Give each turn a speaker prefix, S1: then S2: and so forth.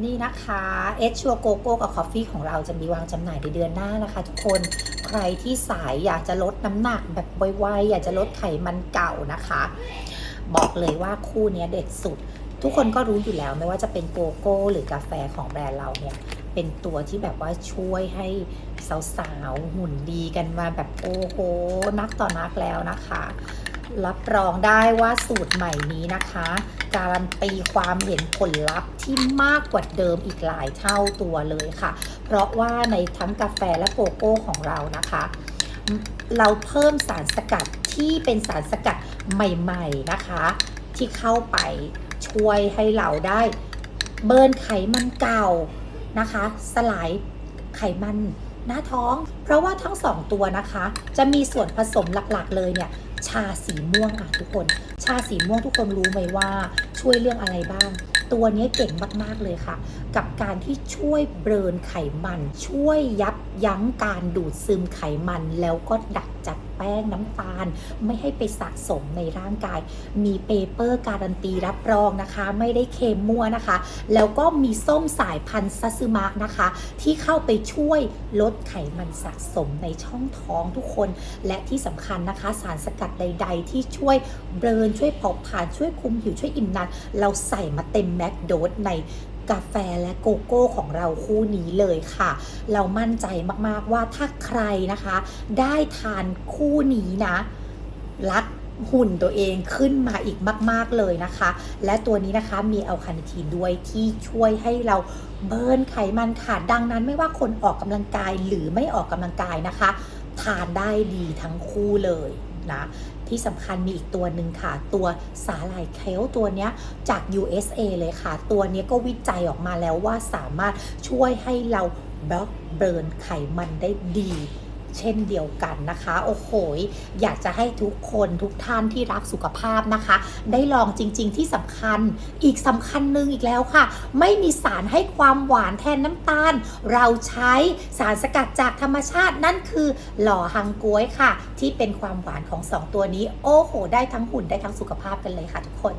S1: นี่นะคะเอชชัวโกโก้กับคอฟฟี่ของเราจะมีวางจำหน่ายในเดือนหน้านะคะ ทุกคนใครที่สายอยากจะลดน้ำหนักแบบไวๆอยากจะลดไขมันเก่านะคะ บอกเลยว่าคู่นี้เด็ดสุด ทุกคนก็รู้อยู่แล้วไม่ว่าจะเป็นโกโก้หรือกาแฟของแบรนด์เราเนี่ยเป็นตัวที่แบบว่าช่วยให้สาวๆหุ่นดีกันมาแบบโอ้โหนักต่อนักแล้วนะคะ รับรองได้ว่าสูตรใหม่นี้นะคะ การันตีความเห็นผลลัพธ์ที่มากกว่าเดิมอีกหลายเท่าตัวเลยค่ะ เพราะว่าในทั้งกาแฟและโกโก้ของเรานะคะ เราเพิ่มสารสกัดที่เป็นสารสกัดใหม่ ๆนะคะ ที่เข้าไปช่วยให้เราได้เบิร์นไขมันเก่านะคะ สลายไขมันหน้าท้อง เพราะว่าทั้งสองตัวนะคะ จะมีส่วนผสมหลักๆเลยเนี่ย ชาสีม่วงอะทุกคน ชาสีม่วงทุกคนรู้ไหมว่าช่วยเรื่องอะไรบ้าง ตัวนี้เก่งมาก ๆ เลยค่ะ กับการที่ช่วยเบิร์นไขมัน ช่วยยับยั้งการดูดซึมไขมันแล้วก็ดักจัด ป้งน้ำตาล ไม่ให้ไปสะสมในร่างกาย มีเปเปอร์การันตีรับรองนะคะ ไม่ได้เค็มมั่วนะคะ แล้วก็มีส้มสายพันธุ์ซัตสึมะนะคะ ที่เข้าไปช่วยลดไขมันสะสมในช่องท้องทุกคน และที่สำคัญนะคะ สารสกัดใด ๆ ที่ช่วยเบิร์นช่วยเผาผลาญช่วยคุมหิวช่วยอิ่มนานเราใส่มาเต็มแม็กโดสใน กาแฟและโกโก้ของเราคู่นี้เลยค่ะ เรามั่นใจมากๆว่าถ้าใครนะคะ ได้ทานคู่นี้นะรักหุ่นตัวเองขึ้นมาอีกมาก ๆ เลยนะคะ และตัวนี้นะคะมีอัลคาเนทีนด้วยที่ช่วยให้เราเบิร์นไขมันค่ะ ดังนั้นไม่ว่าคนออกกำลังกายหรือไม่ออกกำลังกายนะคะ ทานได้ดีทั้งคู่เลยนะที่สำคัญมีอีกตัวหนึ่งค่ะ ตัวสาหร่ายเคลตัวนี้จาก USA เลยค่ะ ตัวนี้ก็วิจัยออกมาแล้วว่าสามารถช่วยให้เราบล็อกเบิร์นไขมันได้ดี เช่นเดียวกันนะคะ โอ้โหอยากจะให้ทุกคนทุกท่านที่รักสุขภาพนะคะ ได้ลองจริง ๆ ที่สำคัญอีกสำคัญหนึ่งอีกแล้วค่ะ ไม่มีสารให้ความหวานแทนน้ำตาล เราใช้สารสกัดจากธรรมชาตินั่นคือหล่อฮังกวยค่ะ ที่เป็นความหวานของสองตัวนี้ โอ้โห ได้ทั้งหุ่นได้ทั้งสุขภาพกันเลยค่ะทุกคน